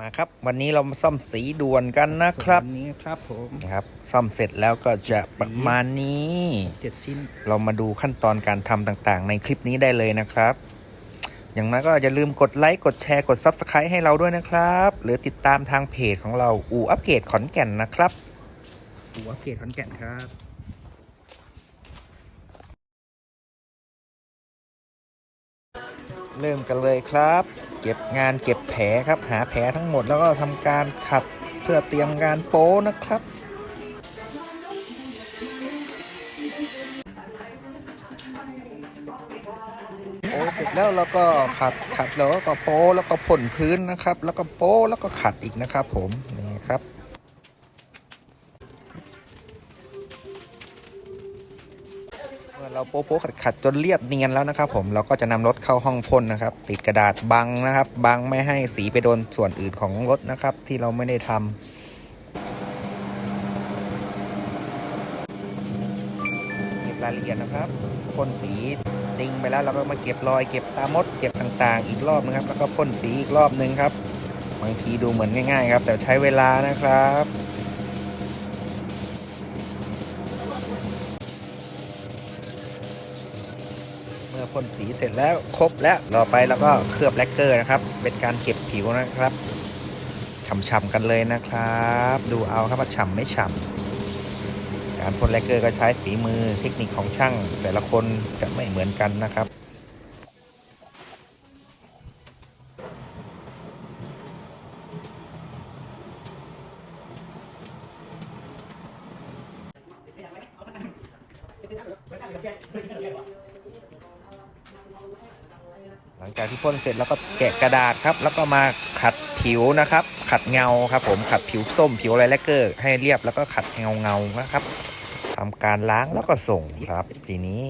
มาครับ วันนี้เรามาซ่อมสีด่วนกันนะครับส่วนนี้ครับผมนะครับ ซ่อมเสร็จแล้วก็จะประมาณนี้เจ็ดชิ้น เรามาดูขั้นตอนการทำต่างๆ ในคลิปนี้ได้เลยนะครับ อย่างนั้นก็อย่าลืมกดไลค์กดแชร์กด Subscribe ให้เราด้วยนะครับ หรือติดตามทางเพจของเราอู่อัปเกรดขอนแก่นนะครับหัวเกตขอนแก่นครับ เริ่มกันเลยครับ เก็บงานเก็บแผลครับ หาแผลทั้งหมดแล้วก็ทำการขัดเพื่อเตรียมงานโป้นะครับโอ้เสร็จแล้วเราก็ขัดขัดแล้วก็โป้แล้วก็พ่นพื้นนะครับ แล้วก็โป้แล้วก็ขัดอีกนะครับ ผมนี่ครับ เราโป๊ะๆขัดจนเรียบเนียนแล้วนะครับผมเราก็จะนำรถเข้าห้องพ่นนะครับ ติดกระดาษบังนะครับ บังไม่ให้สีไปโดนส่วนอื่นของรถนะครับ ที่เราไม่ได้ทำเก็บรายละเอียดนะครับพ่นสีจริงไปแล้วเราก็มาเก็บรอยเก็บตามดเก็บต่างๆ อีกรอบนะครับ แล้วก็พ่นสีอีกรอบนึงครับบางทีดูเหมือนง่าย ๆ ครับ แต่ใช้เวลานะครับ มื่อพ่นสีเสร็จแล้วครบแล้วต่อไปแล้วก็เคลือบแลกเกอร์นะครับ เป็นการเก็บผิวนะครับฉ่ำๆกันเลยนะครับ ดูเอาครับว่าฉ่ำไม่ฉ่ำการพ่นแลกเกอร์ก็ใช้ฝีมือเทคนิคของช่าง แต่ละคนจะไม่เหมือนกันนะครับ หลังจากที่พ่นเสร็จแล้วก็แกะกระดาษครับ แล้วก็มาขัดผิวนะครับ ขัดเงาครับ ผมขัดผิวส้มผิวอะไรแลกเกอร์ให้เรียบแล้วก็ขัดเงาเงาๆนะครับทำการล้างแล้วก็ส่งครับ ทีนี้